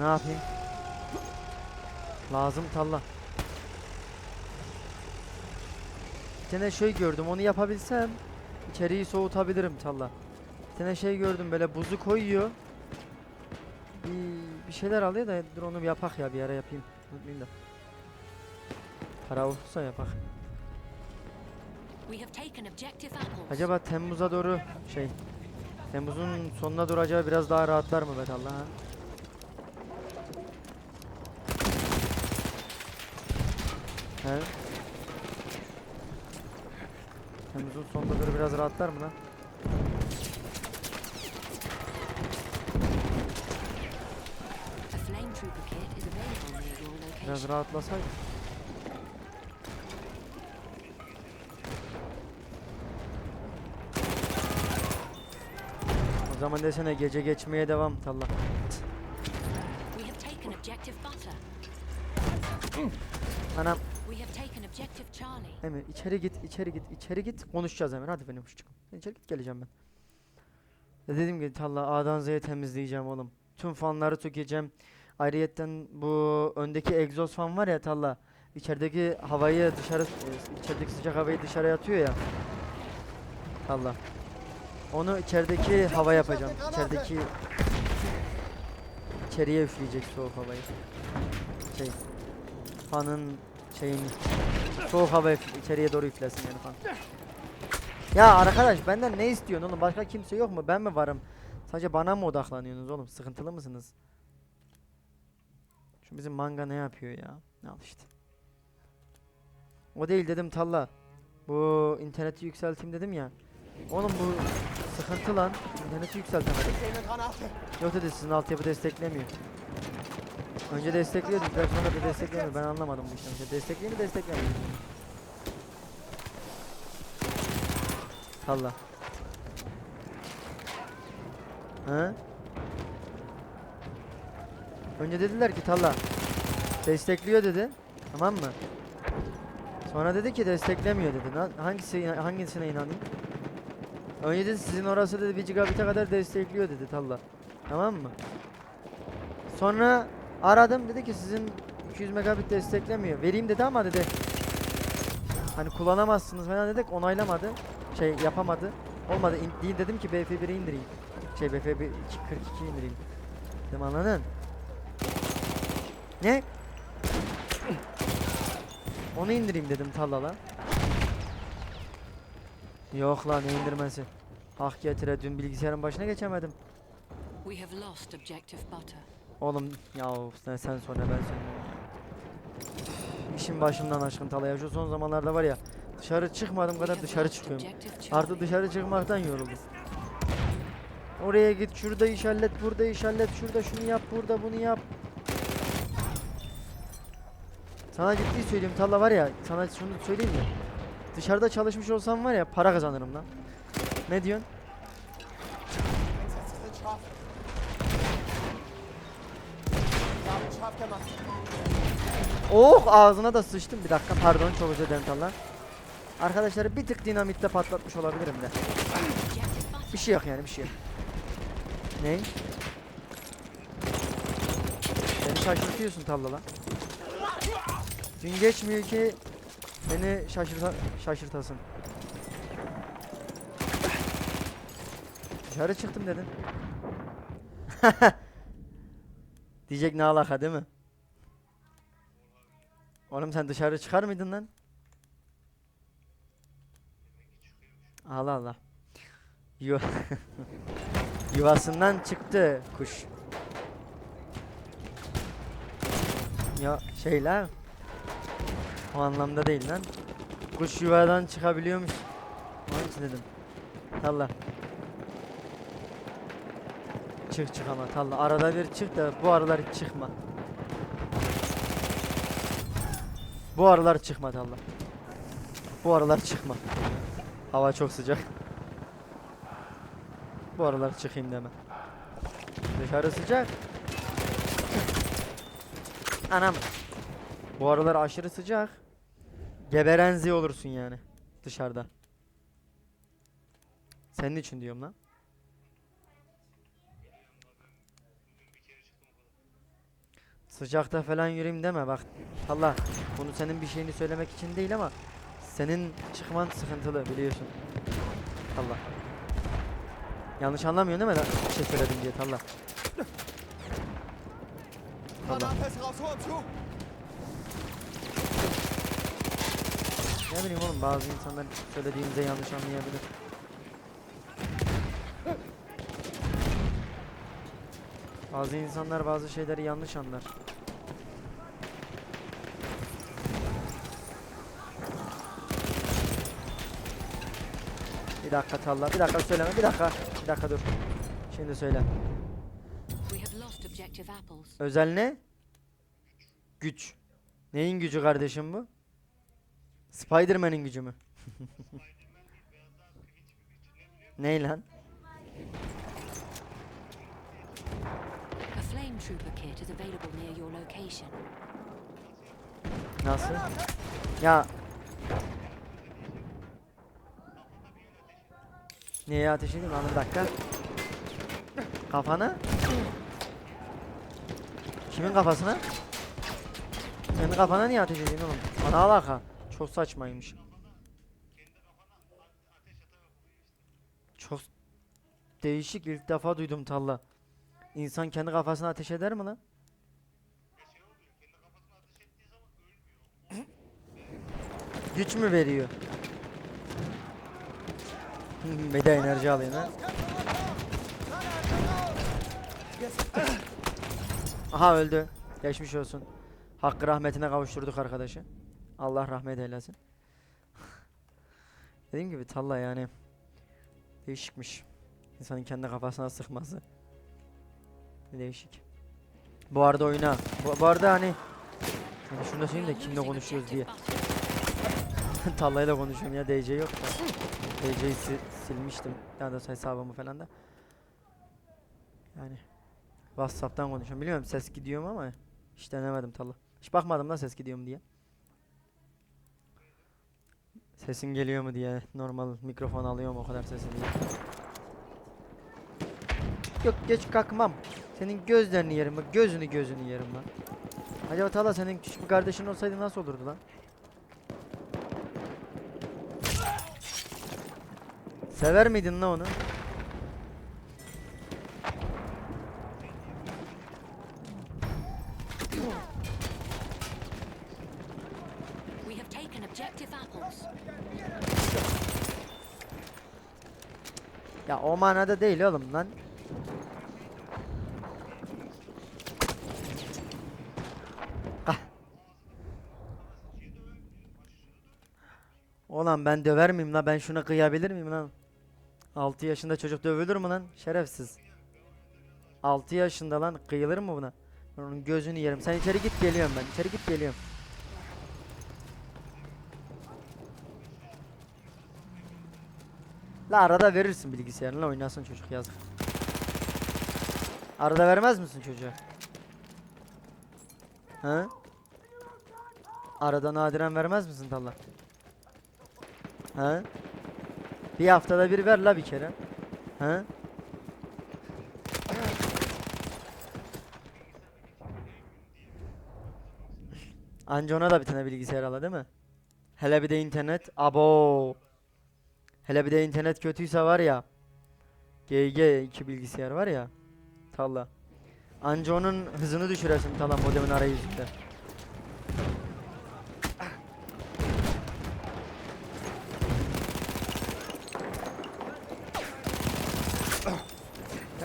Ne yapayım? Lazım talla. Bir tane şey gördüm onu yapabilsem içeriği soğutabilirim talla. Bir tane şey gördüm böyle buzu koyuyor. Bir, bir şeyler alıyor da dur onu bir yapak ya bir ara yapayım. Unutmayayım da. Para olursa yapak. Acaba Temmuz'a doğru şey Temmuz'un sonuna doğru acaba biraz daha rahatlar mı bet Allah ha? He? Temmuz'un sonuna doğru biraz rahatlar mı lan? Biraz rahatlasaydı. O zaman desene gece geçmeye devam butter. Anam Emir içeri git, içeri git, içeri git. Konuşacağız Emir. Hadi benim çıkın. İçeri git geleceğim ben. Dedim ki Talha A'dan Z'ye temizleyeceğim oğlum. Tüm fanları sökeceğim. Ayrıyetten bu öndeki egzoz fan var ya Talha. İçerideki havayı dışarı, içerideki sıcak havayı dışarıya atıyor ya. Talha. Onu içerideki hava yapacağım. İçerideki içeriye üfleyecek soğuk havayı. Şey, fanın şeyini Soğuk hava içeriye doğru üflesin yani falan. Ya arkadaş benden ne istiyorsun oğlum? Başka kimse yok mu? Ben mi varım? Sadece bana mı odaklanıyorsunuz oğlum? Sıkıntılı mısınız? Şu bizim manga ne yapıyor ya? Al işte. O değil dedim Talla. Bu interneti yükselteyim dedim ya. Oğlum bu sıkıntı lan. İnterneti yükseltemedim. Yok dedi sizin altyapı desteklemiyor. Önce destekliyordu, daha sonra da desteklemiyor. Ben anlamadım bu işten. İşte destekliyor mu desteklemiyor mu? Allah. Hı? Önce dediler ki Talla destekliyor dedi. Tamam mı? Sonra dedi ki desteklemiyor dedi. Hangisi hangisine inanayım? Önce dedi sizin orası dedi 1 gigabit'e kadar destekliyor dedi Talla. Tamam mı? Sonra aradım dedi ki sizin 200 megabit desteklemiyor. Vereyim dedi ama dedi hani kullanamazsınız falan dedik onaylamadı. Şey yapamadı. Olmadı. İn- değil dedim ki BF1'i indireyim. Şey BF1 42 indireyim. Dedim anladın? Ne? Onu indireyim dedim Tallal'a. Yok lan ne indirmesi. Hak getire dün bilgisayarın başına geçemedim. We have lost objective butter. Oğlum ya sen, sen sonra ben sonra. İşin başımdan aşkın Talaya. Şu son zamanlarda var ya dışarı çıkmadım kadar dışarı çıkıyorum. Artık dışarı çıkmaktan yoruldum. Oraya git, şurada iş hallet, burada iş hallet, şurada şunu yap, burada bunu yap. Sana ciddi söyleyeyim Talla var ya, sana şunu söyleyeyim mi? Dışarıda çalışmış olsam var ya para kazanırım lan. Ne diyorsun? Gemacht. Oh ağzına da sıçtım. Bir dakika pardon çok özür dilerim. Arkadaşları bir tık dinamitle patlatmış olabilirim de. Bir şey yok yani bir şey yok. Ne? Beni şaşırtıyorsun Talla lan. Gün geçmiyor ki beni şaşırta şaşırtasın. Dışarı çıktım dedin. Diyecek ne alaka değil mi? Oğlum sen dışarı çıkar mıydın lan? Allah Allah. Yuvasından çıktı kuş. Ya şey lan. O anlamda değil lan. Kuş yuvadan çıkabiliyormuş. Onun için dedim. Talla. Çık çık ama Talla. Arada bir çık da bu aralar hiç çıkma. Bu aralar çıkma Talla. Bu aralar çıkma. Hava çok sıcak. Bu aralar çıkayım deme. Dışarı sıcak. Anam. Bu aralar aşırı sıcak. Geberenzi olursun yani dışarıda. Senin için diyorum lan. Sıcakta falan yürüyeyim deme bak. Allah bunu senin bir şeyini söylemek için değil ama senin çıkman sıkıntılı biliyorsun. Allah. Yanlış anlamıyorsun değil mi? Bir şey söyledim diye Allah. Allah. Ne bileyim oğlum bazı insanlar söylediğimize yanlış anlayabilir. Bazı insanlar bazı şeyleri yanlış anlar. Bir dakika Talla, bir dakika söyleme, bir dakika, bir dakika dur. Şimdi söyle. Özel ne? Güç. Neyin gücü kardeşim bu? Spiderman'in gücü mü? Ney lan? A flame Niye ateş edeyim bir dakika. Kafana? Kimin kafasına? Kendi kafana niye ateş edeyim oğlum? Bana alaka. Çok saçmaymış. Çok değişik ilk defa duydum Talla. İnsan kendi kafasına ateş eder mi lan? Güç mü veriyor? Bir de enerji alayım ha. Aha öldü. Geçmiş olsun. Hakkı rahmetine kavuşturduk arkadaşı. Allah rahmet eylesin. Dediğim gibi talla yani değişikmiş. İnsanın kendi kafasına sıkması. Değişik. Bu arada oyna. Bu, bu arada hani hani şunu da söyleyeyim de kimle konuşuyoruz diye. Tallayla konuşuyorum ya DC yok da. DC'yi si- silmiştim. Ya da hesabımı falan da. Yani WhatsApp'tan konuşuyorum. Biliyorum ses gidiyor ama hiç denemedim Talla. Hiç bakmadım da ses gidiyor diye. Sesin geliyor mu diye normal mikrofon alıyorum o kadar sesini. Yok geç kalkmam. Senin gözlerini yerim bak gözünü gözünü yerim lan. Acaba Tala senin küçük bir kardeşin olsaydı nasıl olurdu lan? Sever miydin lan onu? Ya o manada değil oğlum lan. Ulan ben döver miyim lan? Ben şuna kıyabilir miyim lan? 6 yaşında çocuk dövülür mü lan? Şerefsiz. 6 yaşında lan kıyılır mı buna? Onun gözünü yerim. Sen içeri git geliyorum ben. İçeri git geliyorum. La arada verirsin bilgisayarına oynasın çocuk yazık. Arada vermez misin çocuğa? Ha? Arada nadiren vermez misin Talha? Ha? Bir haftada bir ver la bir kere. Ha? Anca ona da bir tane bilgisayar ala değil mi? Hele bir de internet. Abo. Hele bir de internet kötüyse var ya. GG iki bilgisayar var ya. Talla. Anca onun hızını düşüresin Talla modemin arayüzünde.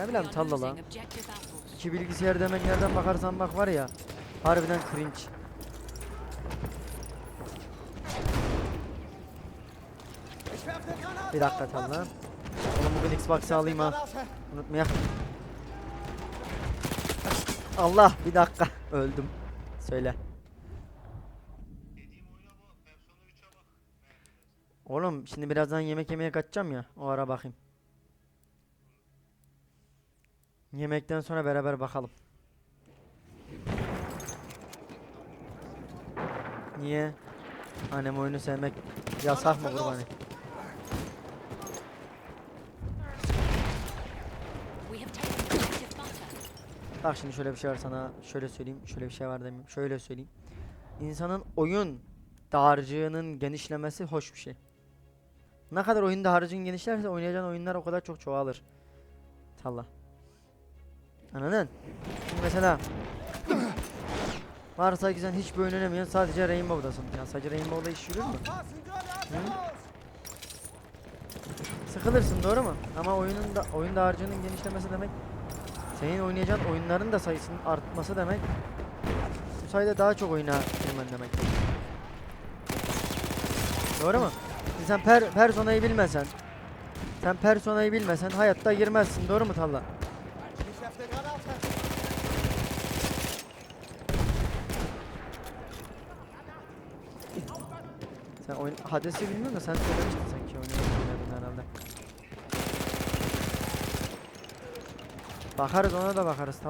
Ne bileyim Talla lan. İki bilgisayar demek nereden bakarsan bak var ya. Harbiden cringe. Bir dakika Talla. Oğlum bugün Xbox'ı alayım ha. Unutmayak. Allah bir dakika öldüm. Söyle. Oğlum şimdi birazdan yemek yemeye kaçacağım ya. O ara bakayım. Yemekten sonra beraber bakalım. Niye? Annem oyunu sevmek yasak mı kurbanı? Bak şimdi şöyle bir şey var sana. Şöyle söyleyeyim. Şöyle bir şey var demeyeyim. Şöyle söyleyeyim. İnsanın oyun dağarcığının genişlemesi hoş bir şey. Ne kadar oyun dağarcığın genişlerse oynayacağın oyunlar o kadar çok çoğalır. Talla. Anladın? Şimdi mesela Varsa sen hiçbir oyun oynamıyorsun sadece Rainbow'dasın. Ya sadece Rainbow'da iş yürür mü? Raus! Sıkılırsın doğru mu? Ama oyunun da oyun dağarcığının genişlemesi demek senin oynayacağın oyunların da sayısının artması demek. Bu sayede daha çok oyuna girmen demek. Doğru mu? Sen per, personayı bilmesen sen personayı bilmesen hayatta girmezsin doğru mu Talla? Ich werfe Granate! Sen oyun Hades'i bilmiyorum da sen söylemiştin sanki oynadın herhalde. Bakarız ona da bakarız.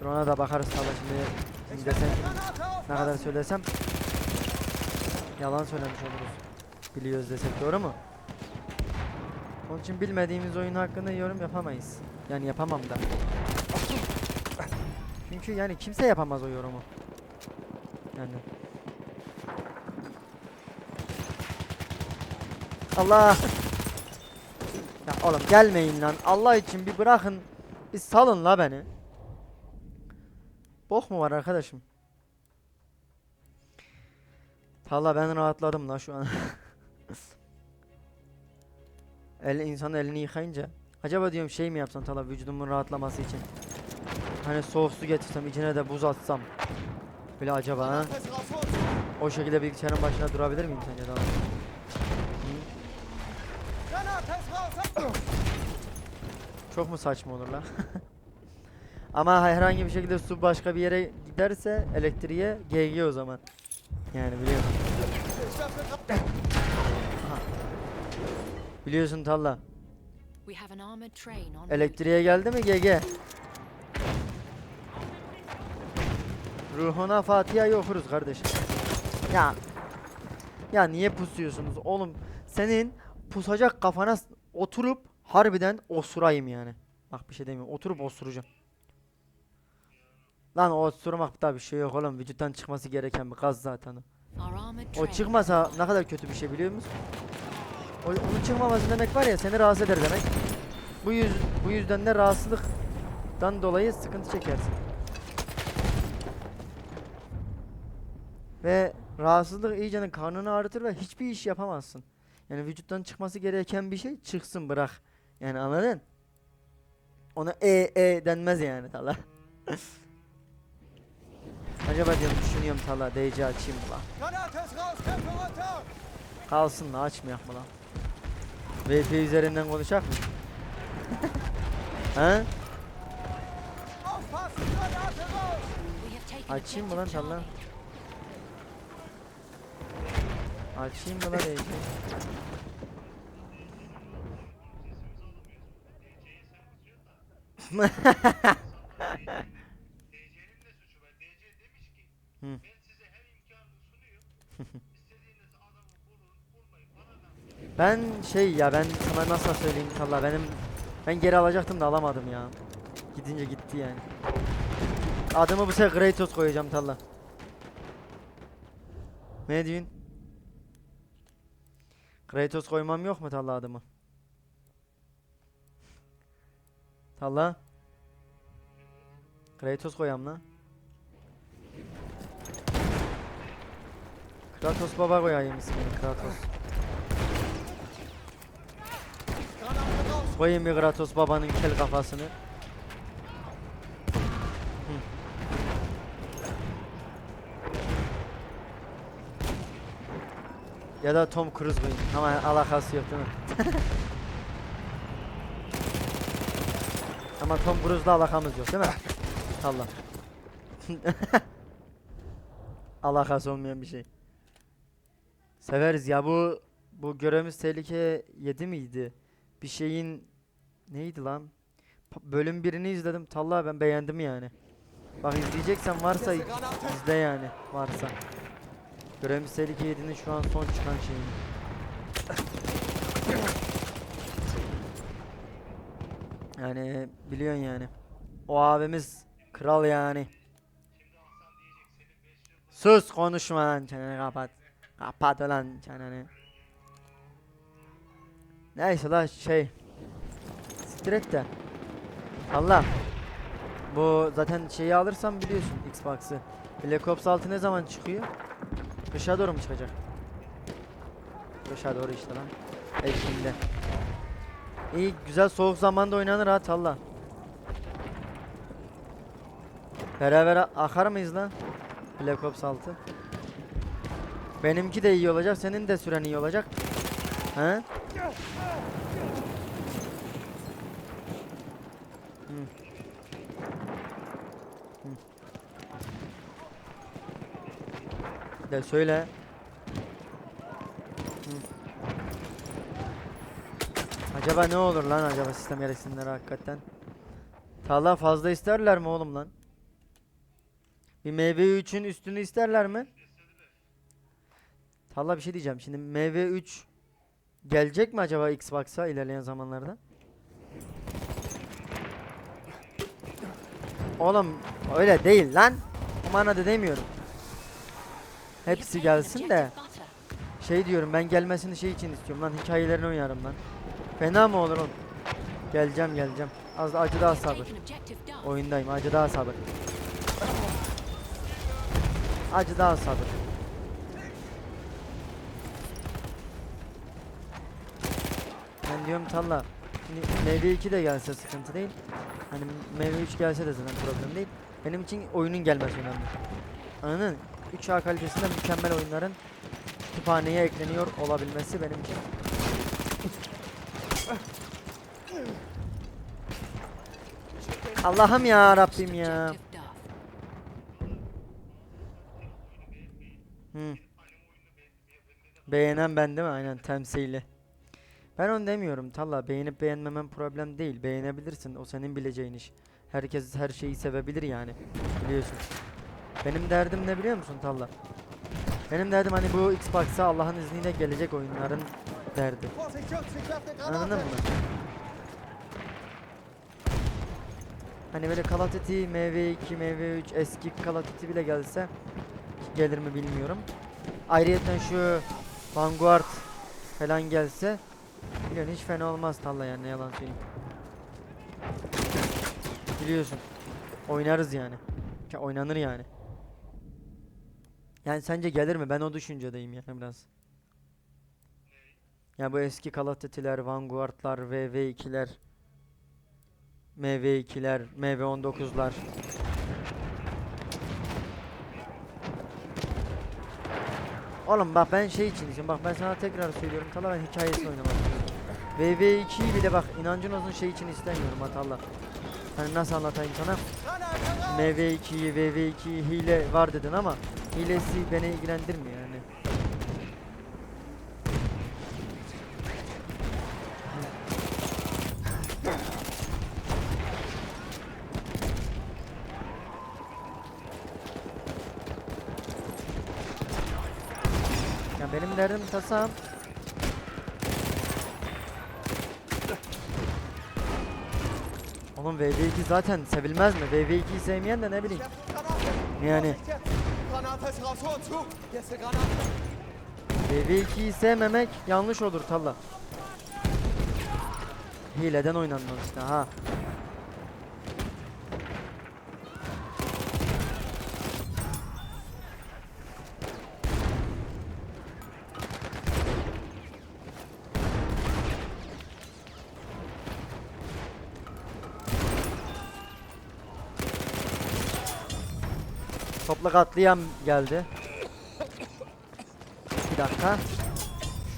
Dur ona da bakarız Talla şimdi, desen ne kadar söylesem yalan söylemiş oluruz. Biliyoruz desek doğru mu? Onun için bilmediğimiz oyun hakkında yorum yapamayız. Yani yapamam da. Çünkü yani kimse yapamaz o yorumu. Yani. Allah. Ya oğlum gelmeyin lan. Allah için bir bırakın. Bir salın la beni. Bok mu var arkadaşım? Valla ben rahatladım la şu an. El insan elini yıkayınca. Acaba diyorum şey mi yapsam Tala vücudumun rahatlaması için. Hani soğuk su getirsem içine de buz atsam. Böyle acaba ha? O şekilde bilgisayarın başına durabilir miyim sence raus! Çok mu saçma olur la? Ama herhangi bir şekilde su başka bir yere giderse elektriğe GG o zaman. Yani Granate! Biliyorsun Talla. Elektriğe geldi mi GG? Ruhuna Fatiha'yı okuruz kardeşim. Ya. Ya niye pusuyorsunuz oğlum? Senin pusacak kafana oturup harbiden osurayım yani. Bak bir şey demiyorum. Oturup osuracağım. Lan o osurmakta bir şey yok oğlum. Vücuttan çıkması gereken bir gaz zaten. o. Çıkmasa ne kadar kötü bir şey biliyor musun? O, onun çıkmaması demek var ya seni rahatsız eder demek. Bu yüz bu yüzden de rahatsızlıktan dolayı sıkıntı çekersin. Ve rahatsızlık iyice karnını ağrıtır ve hiçbir iş yapamazsın. Yani vücuttan çıkması gereken bir şey çıksın bırak. Yani anladın? Ona e e denmez yani tala. Acaba diyorum düşünüyorum tala DC açayım mı lan? Kalsın da açmayak mı lan? VP üzerinden konuşak mı? Taken Açayım mı lan objective talla? Charlie. Açayım mı lan ki Hı. ben şey ya ben sana nasıl söyleyeyim Talla benim ben geri alacaktım da alamadım ya. Gidince gitti yani. Adımı bu sefer Kratos koyacağım Talla. Ne diyorsun? Kratos koymam yok mu Talla adımı? Talla? Kratos koyam lan. Kratos baba koyayım ismini Kratos. Koyayım bir Kratos babanın kel kafasını. Ya da Tom Cruise koyayım ama alakası yok değil mi? ama Tom Cruise'la alakamız yok değil mi? Allah. Alakası olmayan bir şey. Severiz ya bu bu görevimiz tehlike 7 miydi? Bir şeyin neydi lan? Pa- Bölüm birini izledim. Tallah ben beğendim yani. Bak izleyeceksen varsa izle yani varsa. Görevimiz tehlike 7'nin şu an son çıkan şeyi. Yani biliyorsun yani. O abimiz kral yani. Sus konuşma lan çeneni kapat. Kapat lan çeneni. Neyse la şey. Siktir de. Allah. Bu zaten şeyi alırsam biliyorsun Xbox'ı. Black Ops 6 ne zaman çıkıyor? Kışa doğru mu çıkacak? Kışa doğru işte lan. Ekim'de. İyi güzel soğuk zamanda oynanır ha Talla. Beraber akar mıyız lan? Black Ops 6. Benimki de iyi olacak, senin de süren iyi olacak. He? Hı. De söyle. Hı. Acaba ne olur lan acaba sistem gereksinimleri hakikaten? Tala fazla isterler mi oğlum lan? Bir MV3'ün üstünü isterler mi? Talla bir şey diyeceğim. Şimdi MV3 gelecek mi acaba Xbox'a ilerleyen zamanlarda? Oğlum öyle değil lan. O manada demiyorum. Hepsi gelsin de. Şey diyorum ben gelmesini şey için istiyorum lan hikayelerini oynarım lan. Fena mı olur oğlum? Geleceğim geleceğim. Az acı daha sabır. Oyundayım acı daha sabır. Acı daha sabır. Ben diyorum Talla. Şimdi MV2 de gelse sıkıntı değil. Hani MV3 gelse de zaten problem değil. Benim için oyunun gelmesi önemli. Anladın? 3A kalitesinde mükemmel oyunların kütüphaneye ekleniyor olabilmesi benim için. Allah'ım ya Rabbim ya. Hı. Beğenen ben değil mi? Aynen temsili. Ben onu demiyorum Talla. Beğenip beğenmemen problem değil. Beğenebilirsin. O senin bileceğin iş. Herkes her şeyi sevebilir yani. Biliyorsun. Benim derdim ne biliyor musun Talla? Benim derdim hani bu Xbox'a Allah'ın izniyle gelecek oyunların derdi. Anladın mı? Hani böyle Call of Duty, MV2, MV3, eski Call bile gelse gelir mi bilmiyorum. Ayrıyeten şu Vanguard falan gelse biliyorsun hiç fena olmaz Talla yani ne yalan söyleyeyim. Biliyorsun. Oynarız yani. Ya oynanır yani. Yani sence gelir mi? Ben o düşüncedeyim yani biraz. Ya bu eski Duty'ler, Vanguard'lar, VV2'ler, MV2'ler, MV19'lar. Oğlum bak ben şey için istiyorum. Bak ben sana tekrar söylüyorum. Tala ben hikayesini oynamak istiyorum. VV2'yi bile bak inancın olsun şey için istemiyorum Atalla. Hani nasıl anlatayım sana? Granate raus! MV2'yi, VV2'yi hile var dedin ama hilesi beni ilgilendirmiyor yani. Ya benim derdim tasam. Oğlum VV2 zaten sevilmez mi? VV2'yi sevmeyen de ne bileyim. Yani! Granate ist raus, eine Granate! VV2'yi sevmemek yanlış olur Talla. Hileden oynanmaz işte ha. Topla katliam geldi. Bir dakika.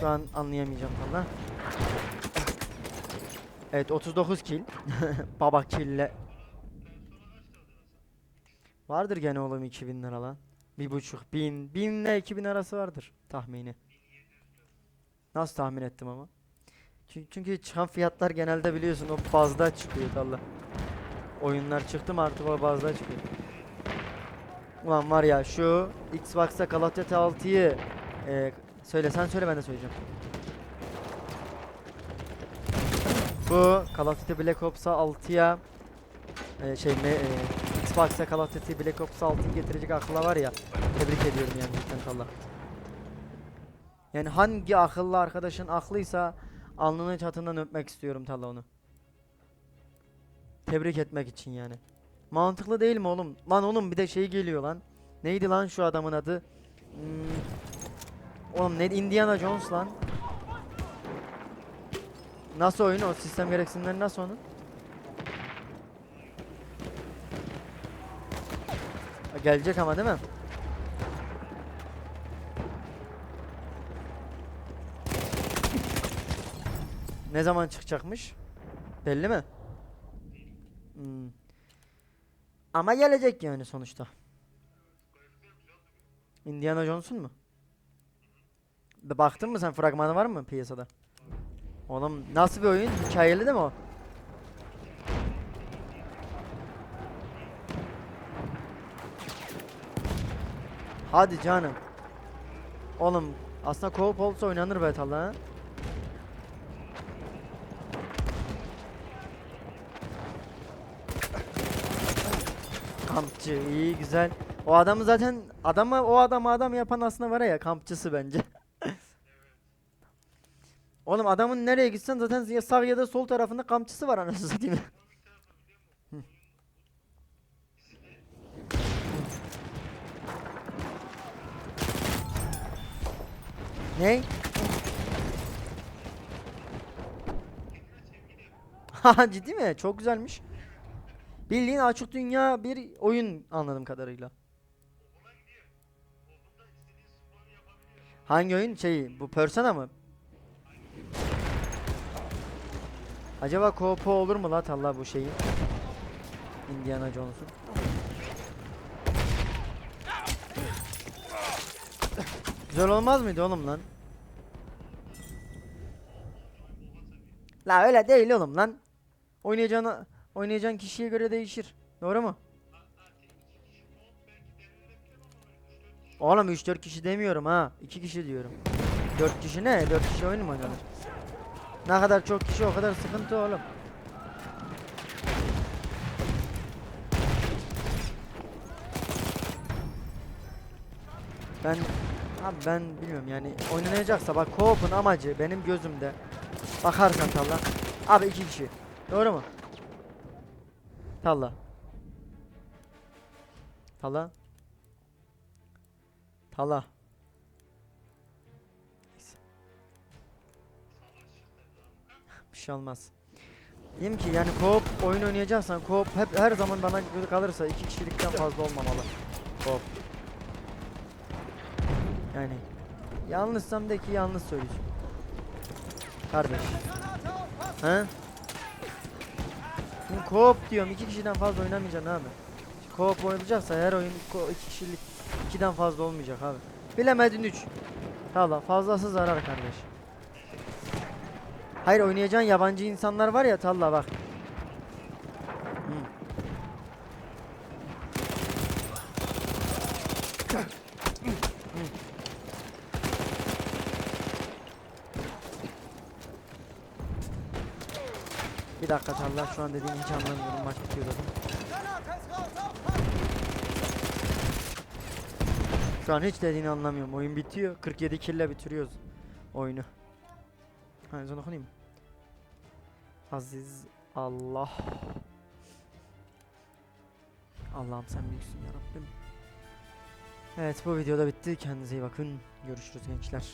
Şu an anlayamayacağım valla. Evet 39 kill. Baba kill'le. Vardır gene oğlum 2000 lira lan. Bir buçuk bin. Binle 2000 arası vardır tahmini. Nasıl tahmin ettim ama? Çünkü, çünkü çıkan fiyatlar genelde biliyorsun o bazda çıkıyor valla. Oyunlar çıktı mı artık o bazda çıkıyor. Ulan var ya şu Xbox'ta Call of Duty 6'yı e, söyle sen söyle ben de söyleyeceğim. Bu Call of Duty Black Ops'a 6'ya e, şey ne e, Xbox'a Call of Duty Black Ops 6'yı getirecek akılla var ya. Tebrik ediyorum yani cidden Talha. Yani hangi akıllı arkadaşın aklıysa alnının çatından öpmek istiyorum Talha onu. Tebrik etmek için yani. Mantıklı değil mi oğlum? Lan oğlum bir de şey geliyor lan. Neydi lan şu adamın adı? Hmm. Oğlum ne Indiana Jones lan. Nasıl oyun o? Sistem gereksinimleri nasıl onun? Gelecek ama değil mi? Ne zaman çıkacakmış? Belli mi? Hmm. Ama gelecek yani sonuçta. Indiana Jones'un mu? Bir Baktın mı sen fragmanı var mı piyasada? Oğlum nasıl bir oyun? Hikayeli değil mi o? Hadi canım. Oğlum aslında co-op olsa oynanır be Talha. ha? Kampçı iyi güzel. O adamı zaten adamı o adamı adam yapan aslında var ya kampçısı bence. Oğlum adamın nereye gitsen zaten ya sağ ya da sol tarafında kampçısı var anasını satayım. Ne? Haha ciddi mi? Çok güzelmiş. Bildiğin açık dünya bir oyun anladığım kadarıyla. Hangi oyun? Şey, bu Persona mı? Acaba co-op olur mu la Allah bu şeyi? Indiana Jones'un. Güzel olmaz mıydı oğlum lan? La öyle değil oğlum lan. Oynayacağın oynayacağın kişiye göre değişir. Doğru mu? Oğlum 3-4 kişi demiyorum ha. 2 kişi diyorum. 4 kişi ne? 4 kişi oyun mu oynanır? Ne kadar çok kişi o kadar sıkıntı oğlum. Ben abi ben bilmiyorum yani oynanacaksa bak co-op'un amacı benim gözümde bakarsan Talla abi iki kişi doğru mu? Talla Talla Talla. Bir şey olmaz. Diyeyim ki yani co-op oyun oynayacaksan co-op hep her zaman bana kalırsa iki kişilikten fazla olmamalı. Co-op. Yani yanlışsam de ki yanlış söyleyeceğim. Kardeş. He? Şimdi co-op diyorum iki kişiden fazla oynamayacaksın abi. Co-op oynayacaksa her oyun iki kişilik ikiden fazla olmayacak abi. Bilemedin 3. Tamam fazlası zarar kardeş. Hayır oynayacağın yabancı insanlar var ya Talla bak. Hı. Talla şu an dediğin hiç anlamıyorum maç bitiyor zaten. Şu an hiç dediğini anlamıyorum. Oyun bitiyor. 47 kille bitiriyoruz oyunu. Ha ezan okunayım mı? Aziz Allah. Allah'ım sen büyüksün ya Rabbim. Evet bu videoda bitti. Kendinize iyi bakın. Görüşürüz gençler.